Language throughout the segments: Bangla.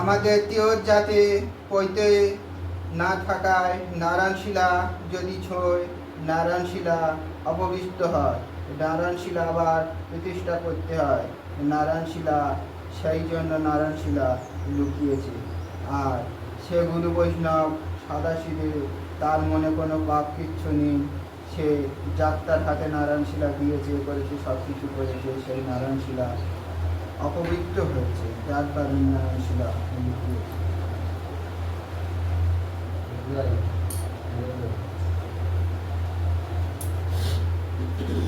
আমাদের তিয়র যাতে পৈতে না থাকায় নারায়ণশিলা যদি ছয়, নারায়ণশিলা অপবিষ্ট হয়। নারায়ণশিলা আবার প্রতিষ্ঠা করতে হয়। নারায়ণশিলা, সেই জন্য নারায়ণশিলা লুকিয়েছে। আর সে গুরু বৈষ্ণব সাদাশিবে, তার মনে কোনো পাপ কিচ্ছু নেই। সে যাত্রার হাতে নারায়ণশিলা দিয়েছে, করেছে সব কিছু করেছে, সেই নারায়ণশিলা অপবিত্র হয়েছে। যার কারণে নারায়ণশিলা লুকিয়েছে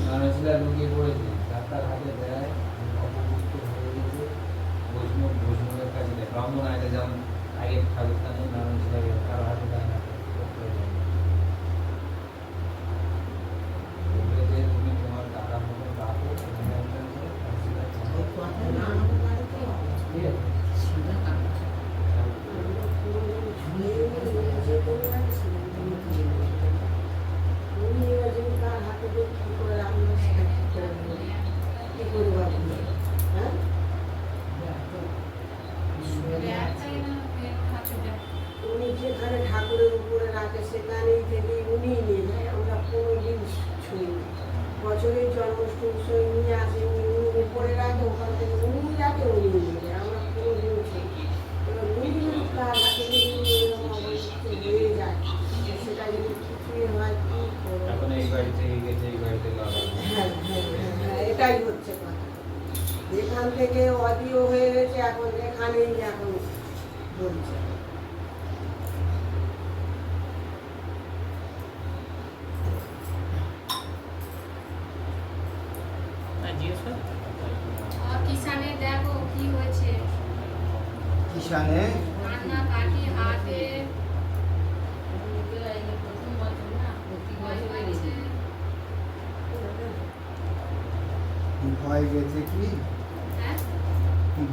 নারায়ণশিলা লুকিয়ে পড়েছে ডাক্তার হাতে দেয় অপমুক্ত হয়ে গেছে বৈষ্ণব বৈষ্ণবের কাছে দেয় ব্রাহ্মণ আগে যেমন আগে ঠাকুরস্থানে নারায়ণশিলাকে কারও হাতে দেয় না করতে দেয়। বলবে যে তুমি তোমার দাদা মতো রাখো এখানে একটা আছে, নারায়ণশিলা তোমার। ঠিক আছে? উনি যেখানে ঠাকুরের উপরে রাখে সেখানেই থেকে উনি নিয়ে যায় আমরা কোনোদিন ছুঁইনি বছরের জন্মাষ্টমী সময় নিয়ে আসে উনি উনি উপরে রাখে ওখান থেকে উনি রাখে উনি নিয়ে যায় আমরা কোনোদিন ছুঁইনি এবার উনি যদি কার হাতে যদি এরকম অবস্থা হয়ে যায় সেটা যদি কিছুই হয় কি করব? এখন এই বাড়ি থেকে গেছে এই বাড়িতে লাগাবে হ্যাঁ হ্যাঁ হ্যাঁ, হ্যাঁ এটাই হচ্ছে কথা যেখান থেকে অডিও হয়ে গেছে এখানেই এখন বলছে কিষানে দেখো কি হয়েছে। কিষানে কান্না কাটি হাতে ভয়। গেছে কি? হ্যাঁ?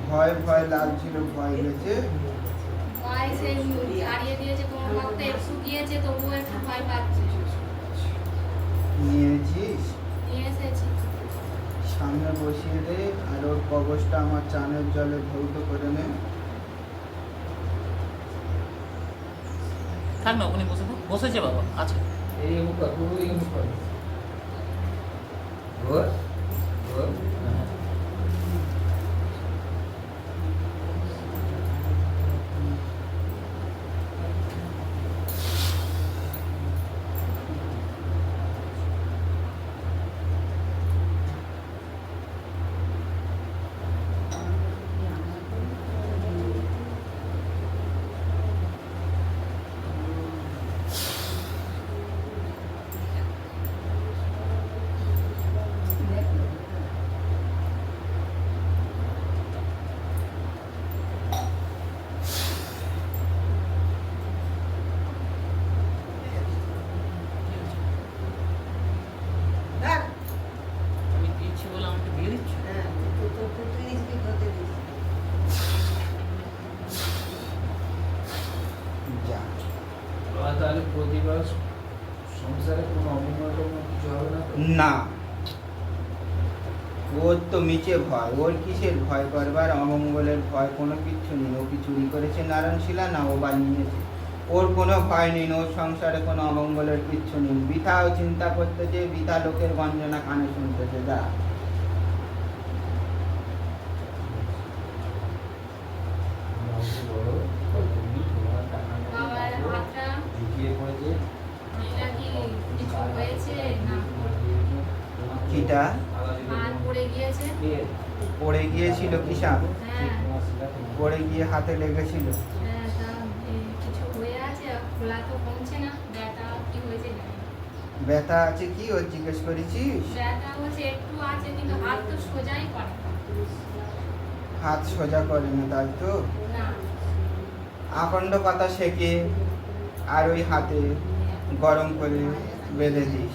ভয় ভয় লাগছিল ভয় গেছে ভয় সে হারিয়ে দিয়েছে তোমার ভক্ত একটু গিয়েছে তবুও একটু ভয় পাচ্ছে। নিয়েছিস? নিয়ে এসেছি। সামনে বসিয়ে দে আর ওর কবচটা আমার চানের জলে ভৌত করে নে। থাক না ওখানে বসে থাক। বসেছে বাবা আছে। এই মুখ কর পুরো এই মুখ কর ঘোর ঘোর দেখ আমি দিচ্ছি বলে আমাকে দিয়ে দিচ্ছ হ্যাঁ তো তো তো তুই কি করতে দিস যা আর তাহলে প্রতিবার সংসারে কোনো অমঙ্গল টমঙ্গল কিছু হবে না। ওর তো মিচে ভয়, ওর কিসের ভয় করবার? অমঙ্গলের ভয় কোনো কিচ্ছু নেই, ও কি চুরি করেছে? নারায়ণ শিলা না, ও বা নিয়েছে। ওর কোনো ভয় নেই, ওর সংসারে কোনো অমঙ্গলের কিচ্ছু নেই। বৃথা ও চিন্তা করতেছে, বৃথা লোকের গঞ্জনা কানে শুনতেছে যা বাবু বড়, তুমি তোমার টাকা বাবার নিয়ে হাতটা ঢুকিয়ে পড়েছে এটা কি কিছু হয়েছে না হাত পড়ে গিয়েছে। পড়ে গিয়েছিল কিষান হ্যাঁ। পড়ে গিয়ে হাতে লেগেছিল? হ্যাঁ ব্যথা আছে কি? ওর জিজ্ঞেস করেছিস হাত সোজা করে না তাই তো? আকণ্ড পাতা সেকে আর ওই হাতে গরম করে বেঁধে দিস।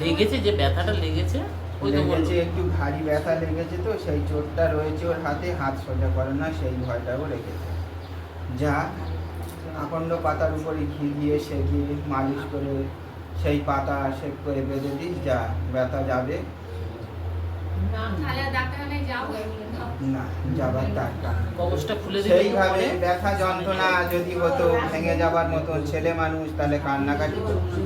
লেগেছে যে ব্যথাটা লেগেছে ওই তো বলল। লেগেছে একটু ভারী ব্যথা লেগেছে তো সেই চোটটা রয়েছে ওর হাতে হাত সোজা করে না সেই ভয়টাও রেখেছে যা আকন্দ পাতার উপরে ঘি দিয়ে সেকিয়ে মালিশ করে সেই পাতা শেক করে বেঁধে দিস যা ব্যথা যাবে। না যাবার দিলে সেইভাবে ব্যথা যন্ত্রণা যদি হতো ভেঙে যাবার মতন ছেলে মানুষ তাহলে কান্নাকাটি করতো।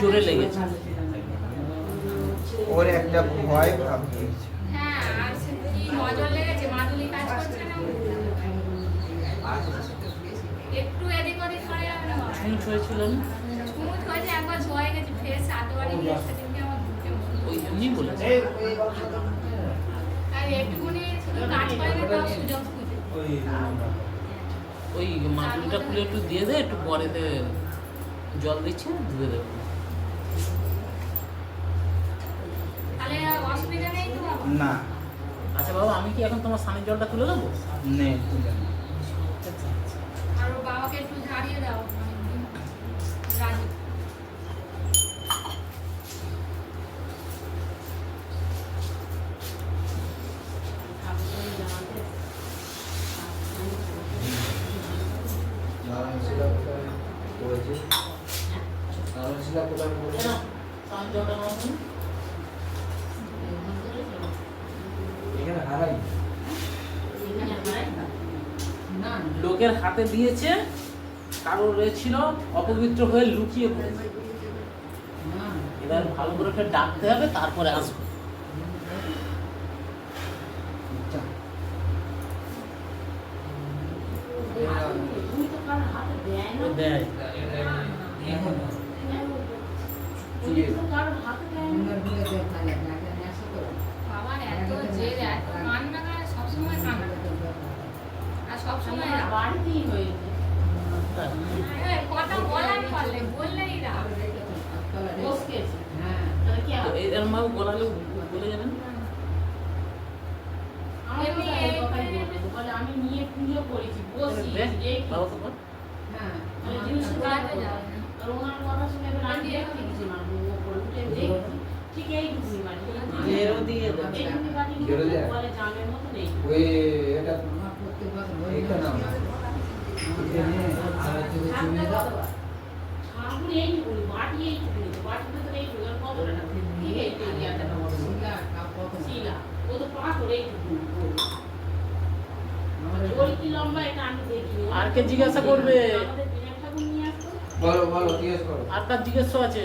জোরে লেগেছে ওর একটা ভয় ভাব হ্যাঁ আর কি নজর লেগেছে? মাদুলি কাজ করছে না একটু এদিক ওদিক করে যাবে ছুঁচ হয়েছিল না? স্মুথ হয়েছে একবার ঝয়ে গেছে সেদিনকে আমার ওই এমনি বলেছে। আর একটুখানি শুধু কাজ করে না তাও সুযোগ ওই খুলে একটু দিয়ে দে একটু পরেতে জল দিচ্ছে ধুয়ে দেবো তাহলে আর অসুবিধা নেই তো বাবা না। আচ্ছা বাবা আমি কি এখন তোমার স্বামীর জলটা তুলে দেবো? নেই তুলে না। লোকের হাতে দিয়েছে কারোর ছিল অপবিত্র হয়ে লুকিয়ে পড়েছে। এবার ভালো করে ফের ডাকতে হবে তারপরে আসবে। দেয় বাবার এত জেদ এত কান্না করে সবসময় কান্না করে। আর সবসময় রাগ। এই, কথা বলার পারলে বললেই রাগ তো এই এরম ভাবে বলালে বলে যাবেন? আমি নিয়ে পুজো করেছি বসি। হ্যাঁ মানে জিনিস কাজে যাবে। আর ওনার কথা শুনে আমি দেখতে মানে উপরে উঠে দেখছি। ঠিক এইটুকুনি মানে ঘেরো দিয়ে দাও। এইটুকুনি বাড়ি বলে জামের মতো নেই। ওই এটা এইটা আর কে জিজ্ঞাসা করবে। বলো বলো জিজ্ঞেস করো। আর তার জিজ্ঞেস আছে।